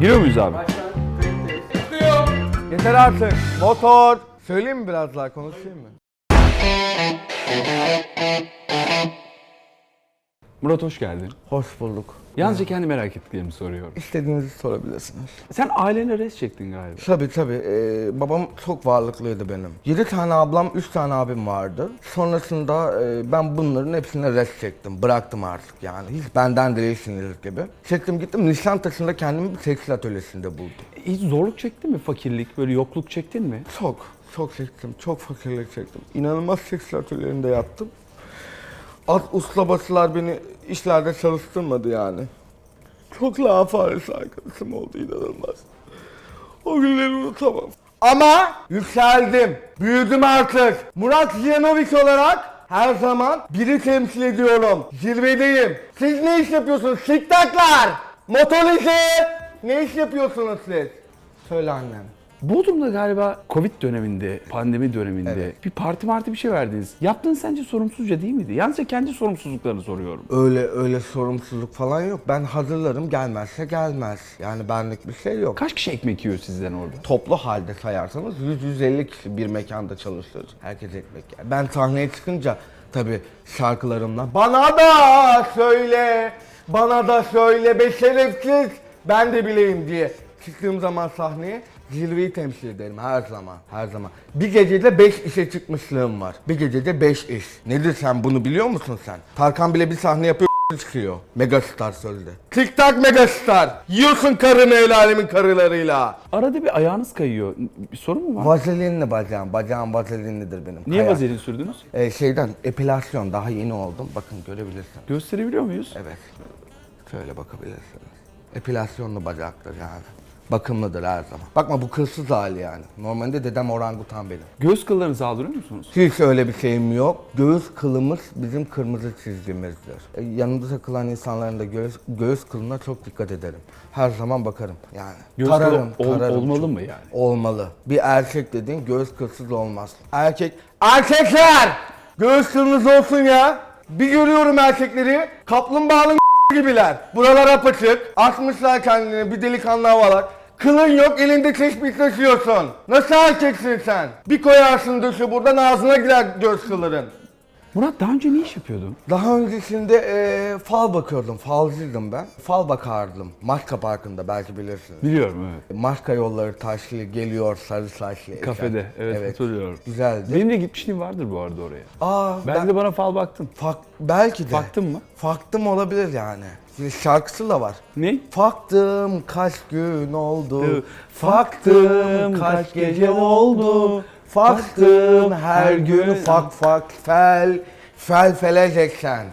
Giriyor muyuz abi? Yeter artık. Motor. Söyleyeyim mi biraz daha konuşayım mı? Murat hoş geldin. Hoş bulduk. Yalnızca kendi merak ettiklerimi soruyorum. İstediğinizi sorabilirsiniz. Sen ailene res çektin galiba. Tabii tabii. Ee, babam çok varlıklıydı benim. 7 tane ablam, 3 tane abim vardı. Sonrasında e, ben bunların hepsine rest çektim. Bıraktım artık yani. Hiç benden değilsiniz gibi. Çektim gittim. Nişantaşı'nda kendimi bir tekstil atölyesinde buldum. Hiç zorluk çektin mi? Fakirlik, böyle yokluk çektin mi? Çok, çok çektim. Çok fakirlik çektim. İnanılmaz tekstil atölyelerinde yattım. At ustabasılar beni işlerde çalıştırmadı yani. Çok lafaris arkadaşım oldu inanılmaz. O günleri unutamam. Ama yükseldim. Büyüdüm artık. Murat Ziyanoviç olarak her zaman biri temsil ediyorum. Zirvedeyim. Siz ne iş yapıyorsunuz? Siktaklar! Motorize! Ne iş yapıyorsunuz siz? Söyle annem. Bodrum'da galiba Covid döneminde, pandemi döneminde Evet. bir parti marti bir şey verdiniz. Yaptığın sence sorumsuzca değil miydi? Yalnızca kendi sorumsuzluklarını soruyorum. Öyle öyle sorumsuzluk falan yok. Ben hazırlarım gelmezse gelmez. Yani benlik bir şey yok. Kaç kişi ekmek yiyor sizden orada? Toplu halde sayarsanız 100-150 kişi bir mekanda çalışır. Herkes ekmek yer. Ben sahneye çıkınca tabii şarkılarımla bana da söyle, bana da söyle be şerefsiz ben de bileyim diye çıktığım zaman sahneye zirveyi temsil ederim her zaman, her zaman. Bir gecede 5 işe çıkmışlığım var. Bir gecede 5 iş. Nedir sen bunu biliyor musun sen? Tarkan bile bir sahne yapıyor çıkıyor. Megastar sözde. Tik tak megastar. Yiyorsun karını el alemin karılarıyla. Arada bir ayağınız kayıyor. Bir sorun mu var? Vazelinli bacağım. Bacağım vazelinlidir benim. Niye Kaya. vazelin sürdünüz? Ee, şeyden epilasyon daha yeni oldum. Bakın görebilirsiniz. Gösterebiliyor muyuz? Evet. Şöyle bakabilirsiniz. Epilasyonlu bacaktır yani. Bakımlıdır her zaman. Bakma bu kılsız hali yani. Normalde dedem orangutan benim. Göğüs kıllarınızı aldırıyor musunuz? Hiç öyle bir şeyim yok. Göğüs kılımız bizim kırmızı çizgimizdir. E, yanımda takılan insanların da göğüs, göğüs kılına çok dikkat ederim. Her zaman bakarım yani. Göğüs kılı ol- olmalı çok. mı yani? Olmalı. Bir erkek dediğin göğüs kılsız olmaz. Erkek... Erkekler! Göğüs kılınız olsun ya. Bir görüyorum erkekleri kaplumbağanın gibiler. Buralar apaçık. Atmışlar kendini bir delikanlı havalar. Kılın yok elinde tespih taşıyorsun. Nasıl erkeksin sen? Bir koyarsın dışı buradan ağzına girer göz kılların. Murat daha önce ne iş yapıyordun? Daha öncesinde eee, fal bakıyordum, falcıydım ben. Fal bakardım. Maçka Parkı'nda belki bilirsiniz. Biliyorum evet. Maçka yolları taşlı geliyor sarı saçlı. Kafede evet, hatırlıyorum. Güzeldi. Benim de gitmişliğim vardır bu arada oraya. Aa, Belki ben, de bana fal baktın. fak, belki de. Baktın mı? Faktım olabilir yani. Şarkısı da var. Ne? Faktım kaç gün oldu. Evet. Faktım kaç gece oldu. Faktım her gün fak fak fel. Fel feleceksen.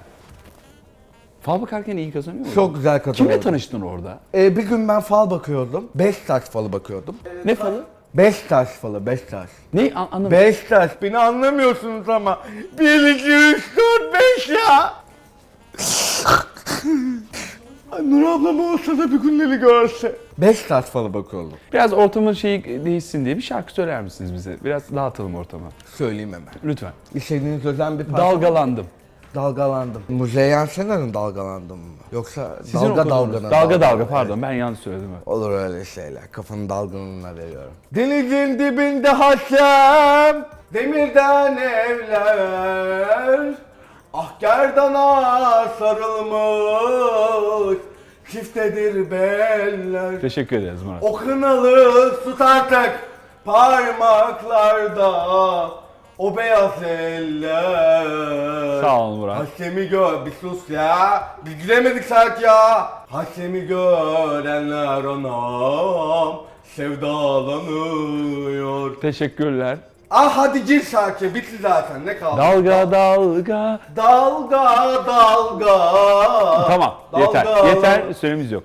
Fal bakarken iyi kazanıyor musun? Çok güzel Kimle katılıyorum. tanıştın orada? Ee, bir gün ben fal bakıyordum. Beş taş falı bakıyordum. Ne falı? Beş taş falı, beş taş. Ne an anlamadım. Beş taş, beni anlamıyorsunuz ama. Bir, iki, üç, dört, beş ya. Nur ablam olsa da bir günleri görse. Beş taş falı bakıyordum. Biraz ortamın şeyi değişsin diye bir şarkı söyler misiniz bize? Biraz dağıtalım ortamı. Söyleyeyim hemen. Lütfen. İstediğiniz özen bir parça. Dalgalandım. Dalgalandım. Müzeyyen Senar'ın dalgalandım mı? Yoksa Sizin dalga dalganın Dalga dalga pardon ben yanlış söyledim. Olur öyle şeyler. Kafanın dalgınlığına veriyorum. Denizin dibinde haşem, demirden evler. Ah gerdana sarılmış, çiftedir beller. Teşekkür ederiz Murat. O kınalı tut artık parmaklarda o beyaz eller. Sağ ol Murat. Haşemi gör, bir sus ya. Bir giremedik şarkı ya. Haşemi görenler anam sevdalanıyor. Teşekkürler. Ah hadi gir şarkı, bitti zaten ne kaldı? Dalga dalga. Dalga dalga. Tamam yeter. Dalga. Yeter süremiz yok.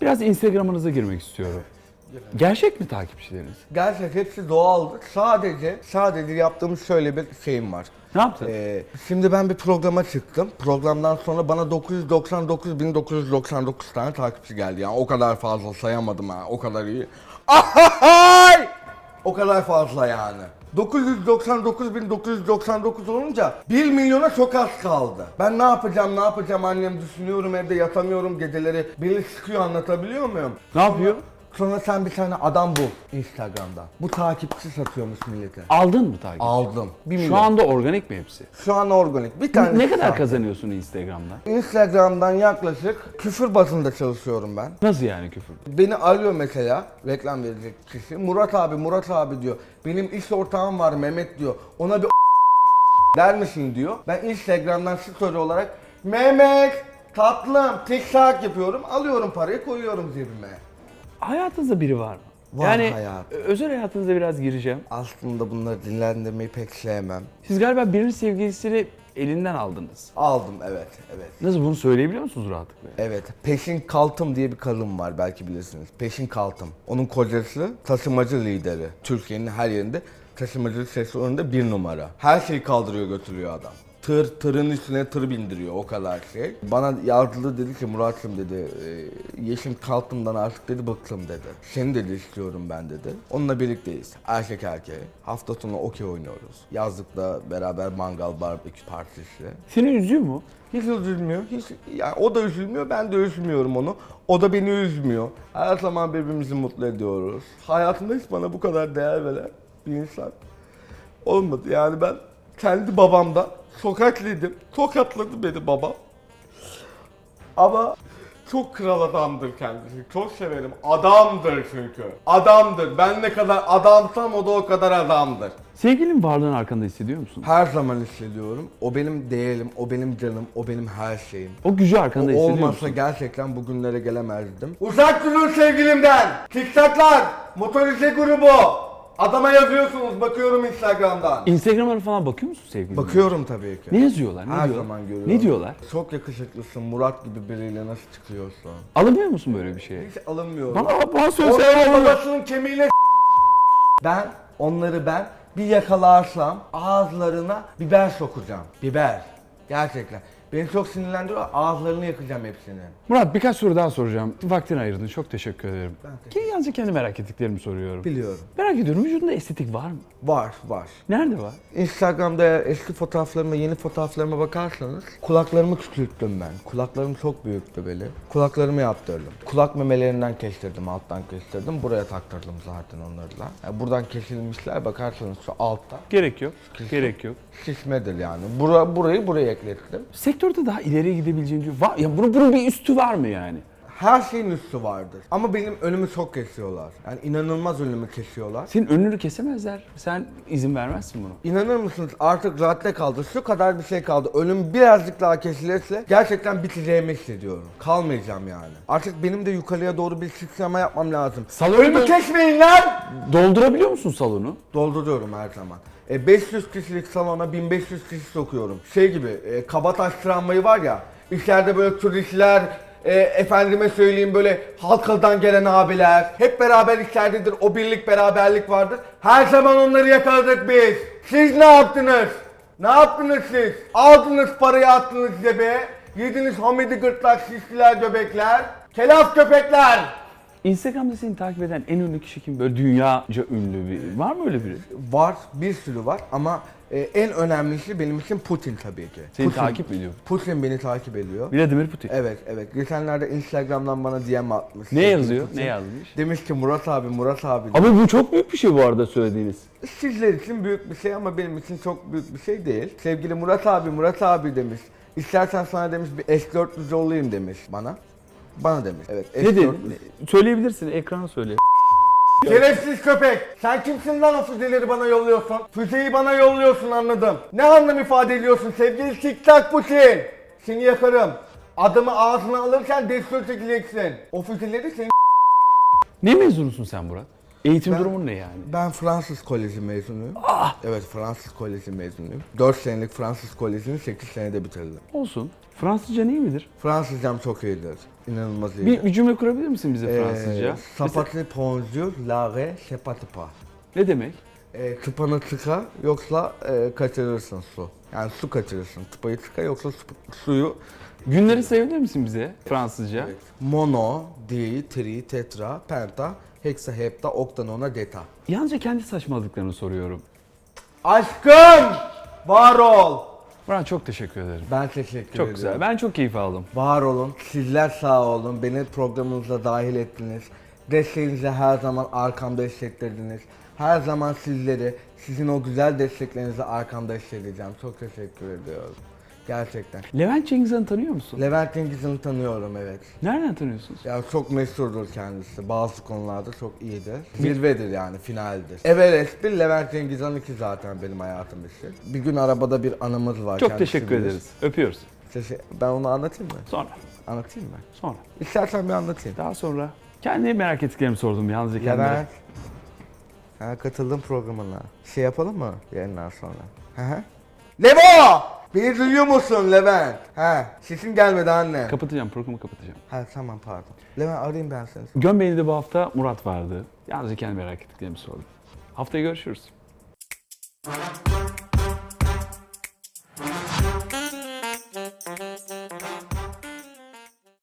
Biraz Instagram'ınıza girmek istiyorum. Gerçek mi takipçileriniz? Gerçek hepsi doğaldı. Sadece, sadece yaptığımız şöyle bir şeyim var. Ne yaptın? Ee, şimdi ben bir programa çıktım. Programdan sonra bana 999.999 tane takipçi geldi. Yani o kadar fazla sayamadım ha. O kadar iyi. Ahay! O kadar fazla yani. 999.999 olunca 1 milyona çok az kaldı. Ben ne yapacağım ne yapacağım annem düşünüyorum evde yatamıyorum geceleri. Beni sıkıyor anlatabiliyor muyum? Ne yapıyor? Sonra sen bir tane adam bul Instagram'da. Bu takipçi satıyormuş millete. Aldın mı takip? Aldım. 1 milyon. Şu anda organik mi hepsi? Şu an organik. Bir tane Ne kadar kazanıyorsun Instagram'dan? Instagram'dan yaklaşık küfür bazında çalışıyorum ben. Nasıl yani küfür? Beni arıyor mesela reklam verecek kişi. Murat abi, Murat abi diyor. Benim iş ortağım var Mehmet diyor. Ona bir der misin diyor. Ben Instagram'dan story olarak Mehmet tatlım TikTok yapıyorum. Alıyorum parayı koyuyorum cebime. Hayatınızda biri var mı? Var yani hayatım. ö- özel hayatınıza biraz gireceğim. Aslında bunları dinlendirmeyi pek sevmem. Siz galiba birinin sevgilisini elinden aldınız. Aldım evet evet. Nasıl bunu söyleyebiliyor musunuz rahatlıkla? Evet, Peşin Kaltım diye bir kadın var belki bilirsiniz. Peşin Kaltım. Onun kocası taşımacı lideri. Türkiye'nin her yerinde taşımacılık sektöründe bir numara. Her şeyi kaldırıyor götürüyor adam. Tır, tırın üstüne tır bindiriyor o kadar şey. Bana yazdı dedi ki Murat'cığım dedi, e, Yeşim Kaltım'dan artık dedi bıktım dedi. Seni dedi istiyorum ben dedi. Onunla birlikteyiz. Erkek erkeğe. Hafta sonu okey oynuyoruz. Yazlıkta beraber mangal barbekü partisi. Seni üzüyor mu? Hiç üzülmüyor. Hiç, yani o da üzülmüyor, ben de üzmüyorum onu. O da beni üzmüyor. Her zaman birbirimizi mutlu ediyoruz. Hayatımda hiç bana bu kadar değer veren bir insan olmadı. Yani ben kendi babamda sokaklıydım. Tokatladı beni babam. Ama çok kral adamdır kendisi. Çok severim. Adamdır çünkü. Adamdır. Ben ne kadar adamsam o da o kadar adamdır. Sevgilinin varlığını arkanda hissediyor musun? Her zaman hissediyorum. O benim değerim, o benim canım, o benim her şeyim. O gücü arkanda O hissediyor olmasa musun? gerçekten bugünlere gelemezdim. Uzak durun sevgilimden. TikTok'lar, motorize grubu. Adama yazıyorsunuz, bakıyorum Instagram'dan. Instagram'a falan bakıyor musun sevgiline? Bakıyorum tabii ki. Ne yazıyorlar? Ne Her diyorlar? zaman görüyorum. Ne diyorlar? Çok yakışıklısın, Murat gibi biriyle nasıl çıkıyorsun? Alınmıyor musun böyle bir şeye? Hiç alınmıyorum. Bana, bana söylesene. Onların alınmıyor. babasının kemiğiyle Ben, onları ben bir yakalarsam ağızlarına biber sokacağım. Biber. Gerçekten. Beni çok sinirlendiriyor. Ağızlarını yakacağım hepsini. Murat birkaç soru daha soracağım. Vaktini ayırdın. Çok teşekkür ederim. Ben teşekkür Ki yalnızca kendi merak ettiklerimi soruyorum. Biliyorum. Merak ediyorum vücudunda estetik var mı? Var, var. Nerede var? Instagram'da eski fotoğraflarıma, yeni fotoğraflarıma bakarsanız kulaklarımı küçülttüm ben. Kulaklarım çok büyüktü böyle. Kulaklarımı yaptırdım. Kulak memelerinden kestirdim, alttan kestirdim. Buraya taktırdım zaten onları da. Yani buradan kesilmişler bakarsanız şu altta Gerek yok. Gerek yok. şişmedir yani. Bura, burayı buraya eklettim. Sektörde daha ileriye gidebileceğin diyor. Var, ya bunun, bunun bir üstü var mı yani? Her şeyin üstü vardır. Ama benim önümü çok kesiyorlar. Yani inanılmaz önümü kesiyorlar. Senin önünü kesemezler. Sen izin vermezsin buna. İnanır mısınız artık radde kaldı. Şu kadar bir şey kaldı. Önüm birazcık daha kesilirse gerçekten biteceğimi hissediyorum. Kalmayacağım yani. Artık benim de yukarıya doğru bir sıçrama yapmam lazım. Salonu Önümü dol- kesmeyin lan! doldurabiliyor musun salonu? Dolduruyorum her zaman. E, 500 kişilik salona 1500 kişi sokuyorum. Şey gibi e, Kabataş tramvayı var ya. içeride böyle turistler, e, efendime söyleyeyim böyle halkadan gelen abiler. Hep beraber içeridedir. O birlik beraberlik vardır. Her zaman onları yakaladık biz. Siz ne yaptınız? Ne yaptınız siz? Aldınız parayı attınız cebe. Yediniz homidi gırtlak şiştiler göbekler. Kelaf köpekler. Instagram'da seni takip eden en ünlü kişi kim? Böyle dünyaca ünlü bir. Var mı öyle biri? Var, bir sürü var ama e, en önemlisi benim için Putin tabii ki. Seni Putin. takip ediyor? Putin beni takip ediyor. Vladimir Putin. Evet, evet. Geçenlerde Instagram'dan bana DM atmış. Ne yazıyor? Putin. Ne yazmış? Demiş ki Murat abi, Murat abi. Abi bu çok büyük bir şey bu arada söylediğiniz. Sizler için büyük bir şey ama benim için çok büyük bir şey değil. Sevgili Murat abi, Murat abi demiş. İstersen sana demiş bir S400 yollayayım demiş bana. Bana demiş. Evet, Ne dedi? S400. Ne- Söyleyebilirsin, ekrana söyle. Şerefsiz köpek! Sen kimsin lan o füzeleri bana yolluyorsun? Füzeyi bana yolluyorsun anladım. Ne anlam ifade ediyorsun sevgili TikTok Putin? Seni yakarım. Adımı ağzına alırken destur çekeceksin. O füzeleri senin... Ne mezunusun sen Murat? Eğitim Ben- durumun ne yani? Ben Fransız Koleji mezunuyum. Ah! Evet Fransız Koleji mezunuyum. 4 senelik Fransız Koleji'ni 8 senede bitirdim. Olsun. Fransızca iyi midir? Fransızcam çok iyidir. İnanılmaz iyidir. Bir, bir cümle kurabilir misin bize Ee, Fransızca? Sapatı bonjour, la re, sepatipa. ne demek? E, tıpanı tıka yoksa e, kaçırırsın su. Yani su kaçırırsın. Tıpayı tıka yoksa su- suyu Günleri sayabilir misin bize Fransızca? Evet. Mono, di, tri, tetra, penta, Hexa hepta oktanona deta. Yalnızca kendi saçmalıklarını soruyorum. Aşkım! Var ol! Murat çok teşekkür ederim. Ben teşekkür Çok ediyorum. güzel. Ben çok keyif aldım. Var olun. Sizler sağ olun. Beni programınıza dahil ettiniz. Desteğinize her zaman arkamda desteklediniz. Her zaman sizleri, sizin o güzel desteklerinizi arkamda hissedeceğim. Çok teşekkür ediyorum. Gerçekten. Levent Cengizhan'ı tanıyor musun? Levent Cengiz'i tanıyorum evet. Nereden tanıyorsunuz? Ya çok meşhurdur kendisi. Bazı konularda çok iyidir. Zirvedir yani finaldir. Everest bir Levent Cengizhan iki zaten benim hayatım için. Bir gün arabada bir anımız var. Çok kendisi teşekkür bilir. ederiz. Öpüyoruz. Teşe- Ben onu anlatayım mı? Sonra. Anlatayım mı? Sonra. İstersen bir anlatayım. Daha sonra. Kendi merak ettiklerimi sordum yalnızca kendime. Levent. Ha, katıldım programına. Şey yapalım mı yayından sonra? Hı hı. Levo! Beni duyuyor musun Levent? Ha, sesin gelmedi anne. Kapatacağım, programı kapatacağım. ha tamam pardon. Levent arayayım ben seni. Gömbeli'de bu hafta Murat vardı. Yalnızca kendi merak ettiklerimi sordum. Haftaya görüşürüz.